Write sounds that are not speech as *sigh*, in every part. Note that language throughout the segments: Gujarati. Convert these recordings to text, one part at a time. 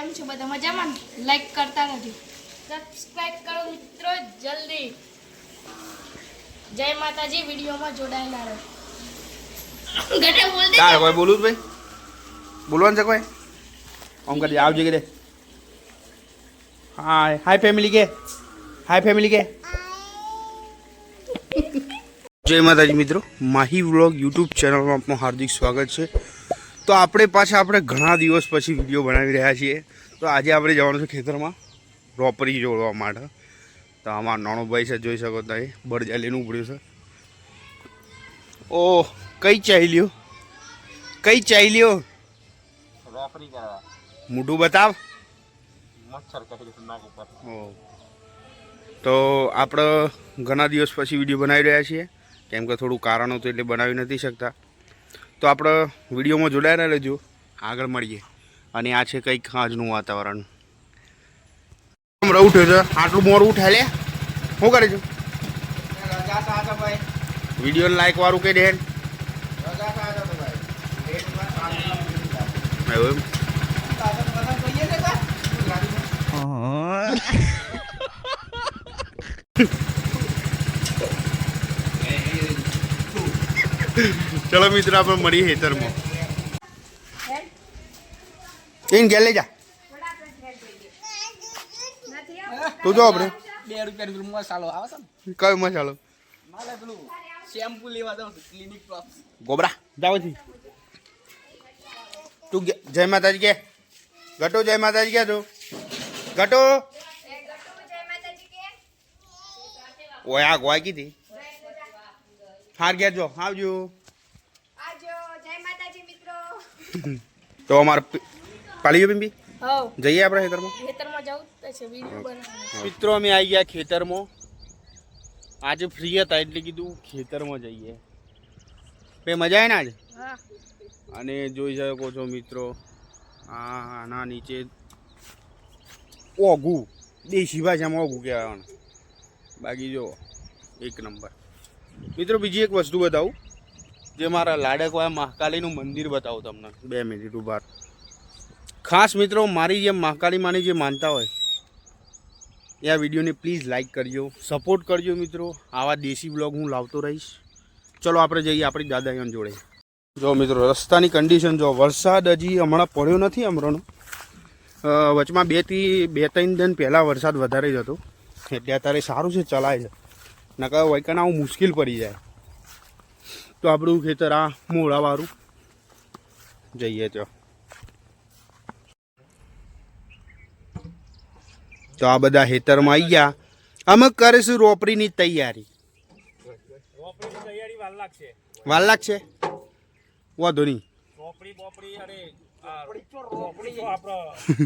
કેમ છો? બધા મજામાં? લાઈક કરતા નથી સબસ્ક્રાઇબ કરો મિત્રો જલ્દી. જય માતાજી વિડીયોમાં જોડાયેલા રહો. ગટે બોલ દે તાર કોઈ બોલું ભાઈ? બોલવાનું છે કોઈ? ઓમ કરી આવજે કે દે હાય હાય ફેમિલી કે. હાય ફેમિલી કે. જય માતાજી મિત્રો માહી વ્લોગ યુટ્યુબ ચેનલમાં આપનું હાર્દિક સ્વાગત છે. તો આપણે પાછા આપણે ઘણા દિવસ પછી વીડિયો બનાવી રહ્યા છીએ. તો આજે આપણે જવાનું છે ખેતરમાં રોપરી જોડવા માટે. તો આમાં નાનોભાઈ છે જોઈ શકો તમે બળજા લઈને ઉપડ્યું છે. ઓ કઈ ચાલ્યો કઈ ચાલ્યો રોપરી કરવા. મોઢું બતાવ. મચ્છર ઓ. તો આપણે ઘણા દિવસ પછી વીડિયો બનાવી રહ્યા છીએ. કેમ કે થોડું કારણ હતું એટલે બનાવી નથી શકતા. તો આપણે વિડીયોમાં જોડાયેલા રહેજો. આગળ મળીએ. અને આ છે કંઈક આજનું વાતાવરણ. હમણાં ઉઠ્યો છે. આટલું મોડું ઉઠાય લે. શું કરે છે? વીડિયો લાઈક વાળું કહી દે એવું એમ? *laughs* ચલો મિત્ર આપણે મળીએ હેતરમાં એને ઘેર લઈ જા. તું જો આપણે. બે રૂપિયા પેલું મસાલો આવે છે કયો મસાલો? મારે પેલું શેમ્પુ લેવા જાઉં છું ક્લિનિક પ્લસ ગોબરા. જાવ છી તું જય માતાજી કે. ગટો જય માતાજી કે તું. ગટો ઓય આ ગોય કીધી હાર ગયા જો આવજો. માતાજી મિત્રો. તો અમારે પી- ગયો બિંબી? જઈએ આપણે ખેતરમાં? ખેતરમાં જવું છે વીડિયો મિત્રો અમે આવી ગયા ખેતરમાં. આજે ફ્રી હતા એટલે કીધું ખેતરમાં જઈએ. બે મજા આવે ને આજે? અને જોઈ શકો છો મિત્રો આ આના નીચે ઓઘું દેશી ભાષામાં ઓઘું કહેવાય બાકી જો એક નંબર. મિત્રો બીજી એક વસ્તુ બતાવું. જે મારા લાડક હોય મહાકાલીનું મંદિર બતાવું તમને. બે મિનિટ ઊભા ખાસ મિત્રો મારી જે મહાકાળી માની જે માનતા હોય એ આ વિડીયોને પ્લીઝ લાઇક કરજો સપોર્ટ કરજો મિત્રો. આવા દેશી બ્લોગ હું લાવતો રહીશ. ચલો આપણે જઈએ આપણી દાદાઈઓને જોડે. જો મિત્રો રસ્તાની કન્ડિશન જો વરસાદ હજી હમણાં પડ્યો નથી હમણાંનો વચમાં બેથી બે ત્રણ દિન પહેલાં વરસાદ વધારે જ હતો. એટલે અત્યારે સારું છે ચલાય છે. નકર વૈકણ આવું મુશ્કેલ પડી જાય. તો આપણું ખેતર આ મોડાવાળું. જઈએ તો તો આ બધા ખેતરમાં આવી ગયા. અમે કરીશું રોપડીની તૈયારી. વાલ તૈયારી વાર લાગશે. વાંધો નહીં.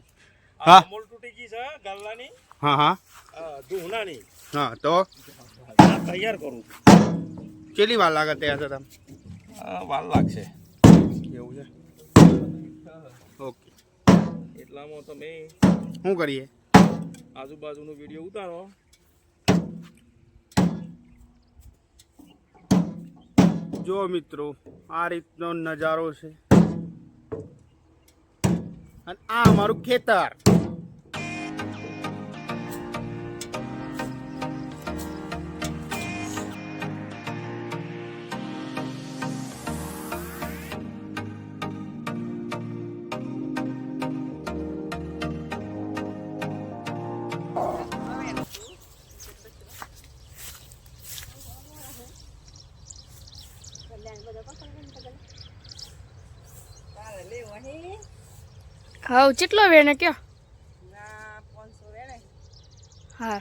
*laughs* હા. અમૂલ તૂટી ગઈ છે ગલ્લાની હા હા. હા તો? તૈયાર કરું. કેટલી વાર લાગે ત્યાં છે તમે? વાર લાગશે. એવું છે? ઓકે. એટલામાં તમે શું કરીએ? આજુબાજુનો વીડિયો ઉતારો. જો મિત્રો આ રીતનો નજારો છે. અને આ અમારું ખેતર. હવ કેટલો વેણે કયો? હા.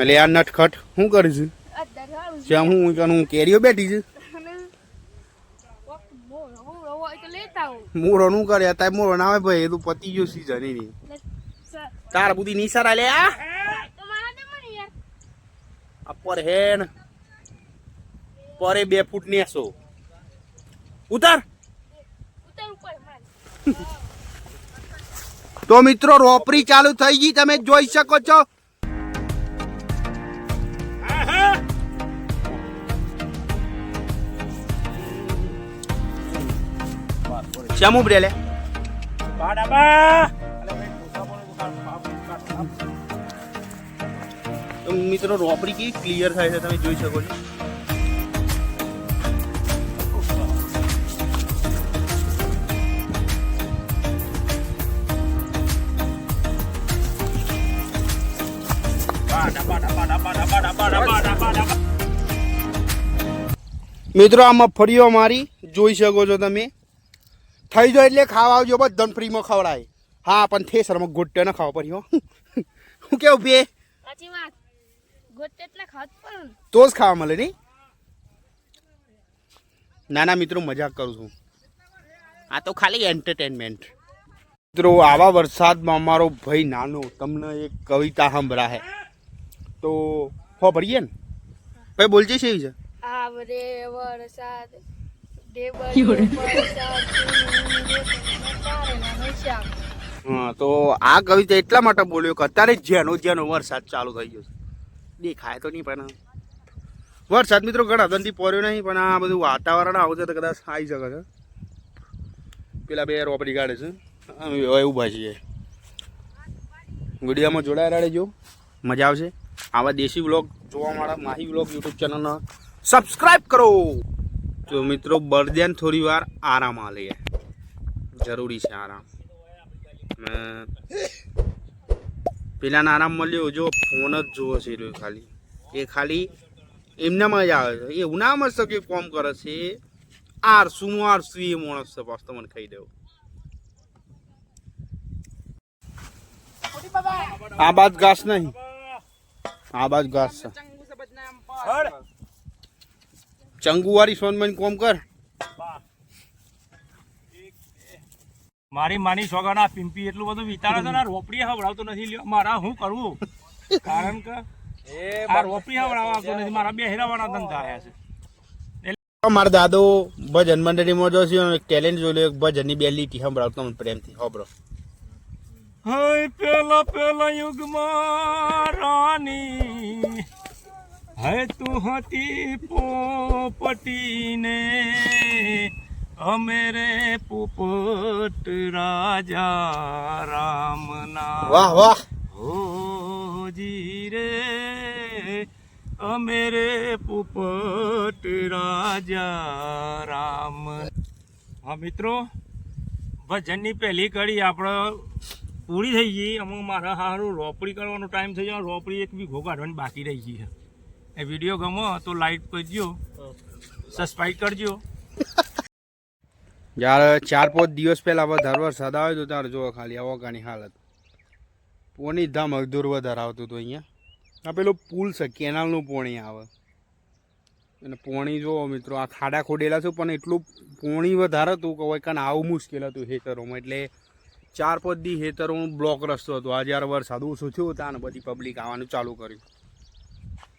એટલે આ નટખટ શું કરીશું જ્યાં હું હું કેરીઓ બેઠી છું. મોરોનું કરે અત્યારે મોરો ના આવે ભાઈ એ તો પતી ગયું સીઝન એની. તાર બુદ્ધિ નિસારા લે આ. આ પર હેન પરે બે ફૂટ નેસો. ઉતાર. તો મિત્રો રોપરી ચાલુ થઈ ગઈ તમે જોઈ શકો છો. શ્યામ ઉપડે લે. તો મિત્રો રોપડી કેવી ક્લિયર થાય છે તમે જોઈ શકો છો. મિત્રો આ મગફળીઓ મારી જોઈ શકો છો તમે. થઈ જાય એટલે ખાવા આવજો બધાને ફ્રીમાં ખવડાય. હા પણ થેસરમાં ગોટ્યો ન ખાવા પડ્યો હું. કેવું બે તો જ ખાવા મળે નહીં? નાના મિત્રો મજાક કરું છું. આ તો ખાલી એન્ટરટેનમેન્ટ મિત્રો આવા વરસાદમાં અમારો ભાઈ નાનો તમને એક કવિતા સંભળાહે તો હો ભરીએ ને? ભાઈ બોલજે છે એવી છે? આવરે વરસાદ હા તો આ કવિતા એટલા માટે બોલ્યો કે અત્યારે જેનો જેનો વરસાદ ચાલુ થઈ ગયો છે. દેખાય તો નહીં પણ વરસાદ મિત્રો ઘણા ધંધી પડ્યો નહીં પણ આ બધું વાતાવરણ આવશે તો કદાચ આવી શકે છે. પેલા બે રોપડી કાઢે છે. એવું ભાઈ છે વિડીયોમાં જોડાયેલા રહેજો. મજા આવશે. આવા દેશી વ્લોગ જોવા મારા માહી વ્લોગ યુટ્યુબ ચેનલને સબસ્ક્રાઈબ કરો. તો મિત્રો બરદેન થોડી વાર આરામ આ લઈએ. જરૂરી છે આરામ. પેલાને આરામ મળ્યો, જો ફોન જ જોવો છે ખાલી. એ ખાલી એમનામાં જ આવે છે. એવું ના મસ્ત કે કોમ કરે છે. આર શું આર શું એ માણસ છે પાસ મને ખાઈ દેવું. આ બાદ ઘાસ નહીં. આ બાજુ ઘાસ છે. ચંગુવારી સોનમન કોમ કર. મારી માની સોગાના પિંપી એટલું બધું વિચારે છે ને રોપડી હવડાવતો નથી. લ્યો મારા હું કરવું કારણ કે આ રોપડી હવડાવતો નથી. મારા બે હેરાવાળા ધંધા આયા છે. મારા દાદો ભજન મંડળીમાં જો છે ટેલેન્ટ જોઈ લો એક ભજનની બે લીટી સંભળાવતો મને પ્રેમથી. હોબરો હય પેલા પેલા યુગમાં રાની હૈ તું હતી પોપટીને. અમે રે પોપટ રાજા રામના. વાહ વાહ. હોજી રે. અમે રે પોપટ રાજા રામ. હા મિત્રો ભજનની પહેલી કડી આપણે પૂરી થઈ ગઈ. અમુક મારા સારું રોપડી કરવાનો ટાઈમ થઈ જાય રોપડી એક બી કાઢવાની બાકી રહી ગઈ છે. એ વીડિયો ગમો તો લાઈક કરજો સબસ્ક્રાઈબ કરજો જ્યારે ચાર પાંચ દિવસ પહેલા વધારે વરસાદ આવે તો ત્યારે જોવા ખાલી આવો કાની હાલત. પોણી ધામ અગદૂર વધારે આવતું હતું અહીંયા. આ પેલો પુલ છે, કેનાલનું પોણી આવે. અને પોણી જોવો મિત્રો, આ ખાડા ખોડેલા છે, પણ એટલું પોણી વધારે હતું કે હોય આવું મુશ્કેલ હતું ખેતરોમાં. એટલે ચાર પાંચ દી હું બ્લોક રસ્તો હતો. આ જ્યારે વરસાદ ઓછો થયો ત્યાં ને બધી પબ્લિક આવવાનું ચાલુ કર્યું.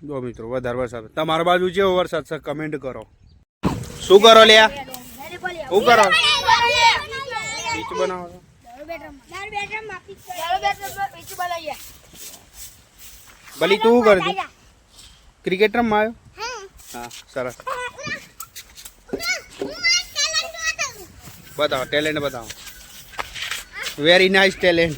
જો મિત્રો, વધારે વરસાદ. તમારા બાજુ જેવો વરસાદ છે? કમેન્ટ કરો. શું કરો લ્યા? શું કરો? બીચ બનાવો ભલી તું શું કરતી ક્રિકેટ રમવા આવ્યો? હા, સરસ. બતાવો ટેલેન્ટ બતાવો. वेरी नाइस टैलेंट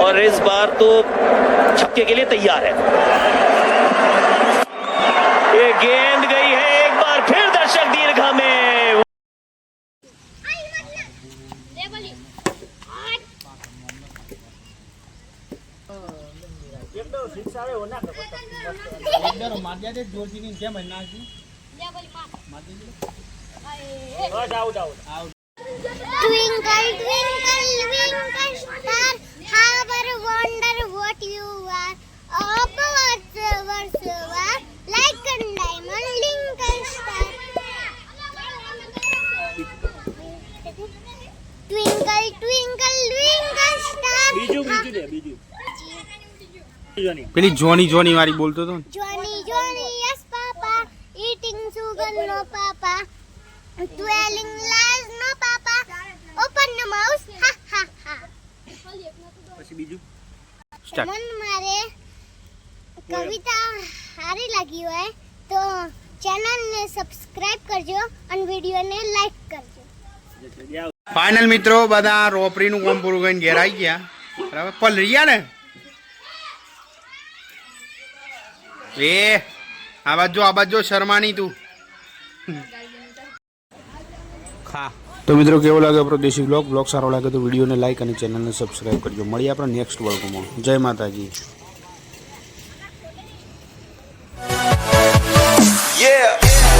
और इस बार तो छक्के के लिए तैयार है। Twinkle, twinkle, twinkle star, how I wonder what you are. Up what's are, like a diamond twinkle star. Twinkle, twinkle, twinkle star. બીજું બીજું દે બીજું પેલી જોની જોની વાળી બોલતો હતો ને Johnny, Johnny, yes, Papa. Eating sugar, no, Papa. Dwelling lies, no, Papa. Open the mouth, ha, ha, ha. પછી બીજું? મન મારે કવિતા સારી લાગી હોય તો ચેનલને સબસ્ક્રાઇબ કરજો અને વિડીયોને લાઈક કરજો. ફાઇનલ મિત્રો બધા રોપરીનું કામ પૂરું કરીને ઘેર આવી ગયા. બરાબર? પલરિયા ને? એ આ બાજુ આ બાજુ શર્માની તું. ખા. તો મિત્રો કેવો લાગે આપણો દેશી બ્લોગ બ્લોગ સારો લાગે તો વિડીયોને લાઈક અને ચેનલને સબસ્ક્રાઈબ કરજો. મળીએ આપણે નેક્સ્ટ વર્ગમાં જય માતાજી. Yeah.